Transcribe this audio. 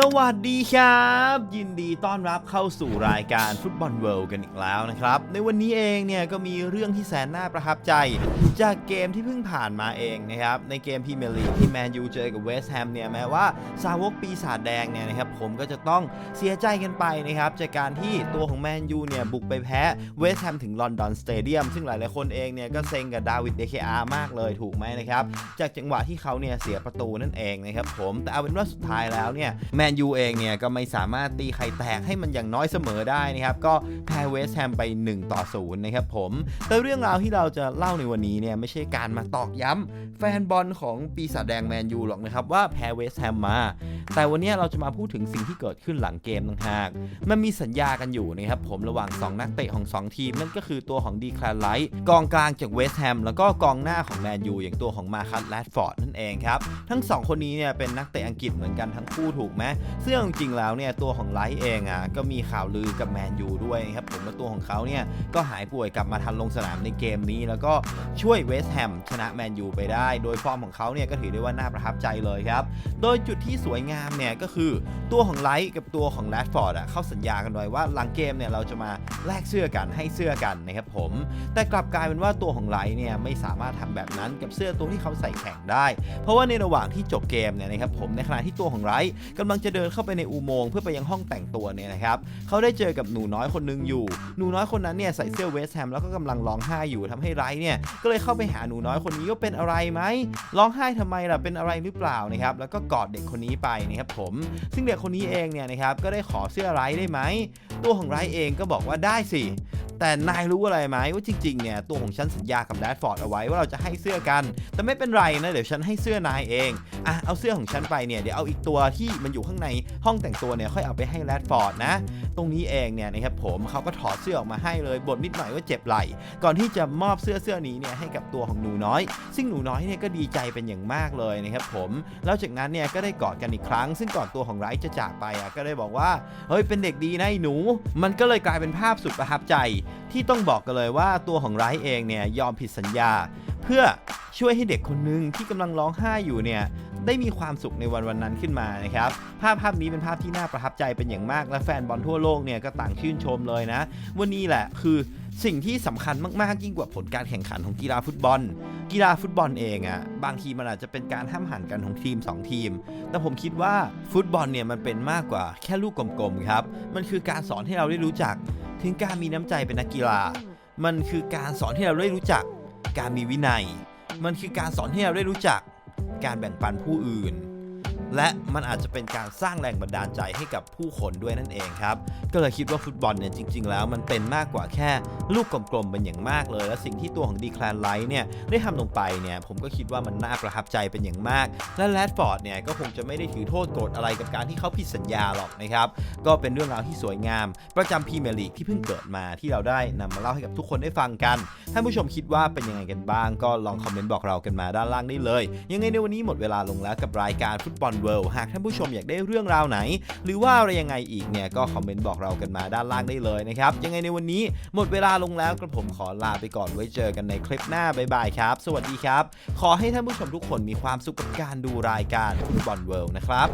สวัสดีครับ ยินดีต้อนรับเข้าสู่รายการฟุตบอลเวิลด์กันอีกแล้วนะครับ ในวันนี้เองเนี่ยก็มีเรื่องที่แสนน่าประทับใจ จากเกมที่เพิ่งผ่านมาเองนะครับ ในเกมพรีเมียร์ลีกที่แมนยูเจอกับเวสต์แฮมเนี่ยแม้ว่าสาวกปีศาจแดงเนี่ยนะครับผมก็จะต้องเสียใจกันไปนะครับ จากการที่ตัวของแมนยูเนี่ยบุกไปแพ้เวสต์แฮมถึงลอนดอนสเตเดียมซึ่งหลายๆคนเองเนี่ยก็เซ็งกับดาวิดเดเคอามากเลยถูกไหมนะครับจากจังหวะที่เขาเนี่ยเสียประตูนั่นเองนะครับผมแต่เอาเป็นว่าสุดท้ายแล้วเนี่ยแมนยูเองเนี่ยก็ไม่สามารถตีไข่แตกให้มันอย่างน้อยเสมอได้นะครับ ก็แพ้เวสต์แฮมไป 1 ต่อ 0 นะครับผม แต่เรื่องราวที่เราจะเล่าในวันนี้เนี่ยไม่ใช่การมาตอกย้ำแฟนบอลของปีศาจแดงแมนยูหรอกนะครับว่าแพ้เวสต์แฮมมา แต่วันนี้เราจะมาพูดถึงสิ่งที่เกิดขึ้นหลังเกมต่างหาก มันมีสัญญากันอยู่นะครับผมระหว่าง 2 นักเตะของ 2 ทีม นั่นก็คือตัวของดีแคลไลท์กองกลางจากเวสต์แฮมแล้วก็กองหน้าของแมนยูอย่างตัวของมาคัตแรดฟอร์ดนั่นเองครับทั้ง 2 คนนี้เนี่ยเป็นนักเตะอังกฤษเหมือนกันทั้งคู่ถูกไหมซึ่งจริงแล้วเนี่ยตัวของไลท์เองอะก็มีข่าวลือกับแมนยูด้วยนะครับผมและตัวของเขาเนี่ยก็หายป่วยกลับมาทันลงสนามในเกมนี้ แล้วก็ช่วยเวสต์แฮมชนะแมนยูไปได้ โดยฟอร์มของเขาเนี่ยก็ถือได้ว่าน่าประทับใจเลยครับ โดยจุดที่สวยงามเนี่ยก็คือตัวของไลท์กับตัวของแรดฟอร์ดอะเข้าสัญญากันไว้ว่าหลังเกมเนี่ยเราจะมาแลกเสื้อกันให้เสื้อกันนะครับผม แต่กลับกลายเป็นว่าตัวของไลท์เนี่ยไม่สามารถทำแบบนั้นกับเสื้อตัวที่เขาใส่แข่งได้ เพราะว่าในระหว่างที่จบเกมเนี่ยนะครับผมในขณะที่ตัวของไลท์กำลังจะจะเดินเข้าไปในอุโมงค์เพื่อไปยังห้องแต่งตัวเนี่ยนะครับเขาได้เจอกับหนูน้อยคนหนึงอยู่ หนูน้อยคนนั้นเนี่ยใส่เสื้อเวสแฮมแล้วก็กำลังร้องไห้อยู่ทำให้ไลท์เนี่ยก็เลยเข้าไปหาหนูน้อยคนนี้ว่าเป็นอะไรไหมร้องไห้ทำไมล่ะเป็นอะไรหรือเปล่านะครับแล้วก็กอดเด็กคนนี้ไปนะครับผม ซึ่งเด็กคนนี้เองเนี่ยนะครับก็ได้ขอเสื้อไลท์ได้ไหมตัวของไลท์เองก็บอกว่าได้สิ แต่นายรู้อะไรไหมว่าจริงๆเนี่ยตัวของฉันสัญญากับแรดฟอร์ดเอาไว้ว่าเราจะให้เสื้อกัน แต่ไม่เป็นไรนะเดี๋ยวฉันให้เสื้อนายเองอะเอาเสื้อของฉันไปเนี่ยเดี๋ยวเอาอีกตัวที่มันอยู่ข้างในห้องแต่งตัวเนี่ยค่อยเอาไปให้แรดฟอร์ดนะ ตรงนี้เองเนี่ยนะครับผมเขาก็ถอดเสื้อออกมาให้เลยบ่นนิดหน่อยว่าเจ็บไหล่ก่อนที่จะมอบเสื้อเสื้อนี้เนี่ยให้กับตัวของหนูน้อย ซึ่งหนูน้อยเนี่ยก็ดีใจเป็นอย่างมากเลยนะครับผมแล้วจากนั้นเนี่ยก็ได้กอดกันอีกครั้ง ซึ่งก่อนตัวของไรท์จะจากไปอะก็ได้บอกว่าเฮ้ยเป็นเด็กดีนะไอ้หนู มันก็เลยกลายเป็นภาพสุดประทับใจที่ต้องบอกกันเลยว่าตัวของไรเองเนี่ยยอมผิดสัญญา เพื่อช่วยให้เด็กคนหนึงที่กำลังร้องไห้อยู่เนี่ยได้มีความสุขในวันวันนั้นขึ้นมานะครับ ภาพภาพนี้เป็นภาพที่น่าประทับใจเป็นอย่างมาก และแฟนบอลทั่วโลกเนี่ยก็ต่างชื่นชมเลยนะว่านี่แหละคือสิ่งที่สำคัญมาก ๆ ยิ่งกว่าผลการแข่งขันของกีฬาฟุตบอล กีฬาฟุตบอลเองอะ่ะบางทีมันอาจจะเป็นการห้ามหันกันของทีม 2 ทีม แต่ผมคิดว่าฟุตบอลเนี่ยมันเป็นมากกว่าแค่ลูกกลม ๆ ครับ มันคือการสอนให้เราได้รู้จัก ถึงการมีน้ำใจเป็นนักกีฬา มันคือการสอนให้เราได้รู้จัก การมีวินัย มันคือการสอนให้เราได้รู้จัก การแบ่งปันผู้อื่น และมันอาจจะเป็นการสร้างแรงบันดาลใจให้กับผู้คนด้วยนั่นเองครับ ก็เลยคิดว่าฟุตบอลเนี่ยจริง ๆ แล้วมันเป็นมากกว่าแค่ลูกกลมๆเป็นอย่างมากเลย และสิ่งที่ตัวของดีแคลนไลท์เนี่ยได้ทำลงไปเนี่ยผมก็คิดว่ามันน่าประทับใจเป็นอย่างมาก และแรดฟอร์ดเนี่ยก็คงจะไม่ได้ถือโทษโกรธอะไรกับการที่เขาผิดสัญญาหรอกนะครับก็เป็นเรื่องราวที่สวยงาม ประจำพรีเมียร์ลีกที่เพิ่งเกิดมาที่เราได้นำมาเล่าให้กับทุกคนได้ฟังกันท่านผู้ชมคิดว่าเป็นยังไงกันบ้าง ก็ลองคอมเมนต์บอกเรากันมาด้านล่างได้เลย ยังไงในวันนี้หมดเวลาลงแล้วกับรายการฟุตบอล One World หากท่านผู้ชมอยากได้เรื่องราวไหน หรือว่าอะไรยังไงอีกเนี่ยก็คอมเมนต์บอกเรากันมาด้านล่างได้เลยนะครับ ยังไงในวันนี้หมดเวลาลงแล้วกระผมขอลาไปก่อนไว้เจอกันในคลิปหน้าบ๊ายบายครับ สวัสดีครับ ขอให้ท่านผู้ชมทุกคนมีความสุขกับการดูรายการฟุตบอลเวิลด์นะครับ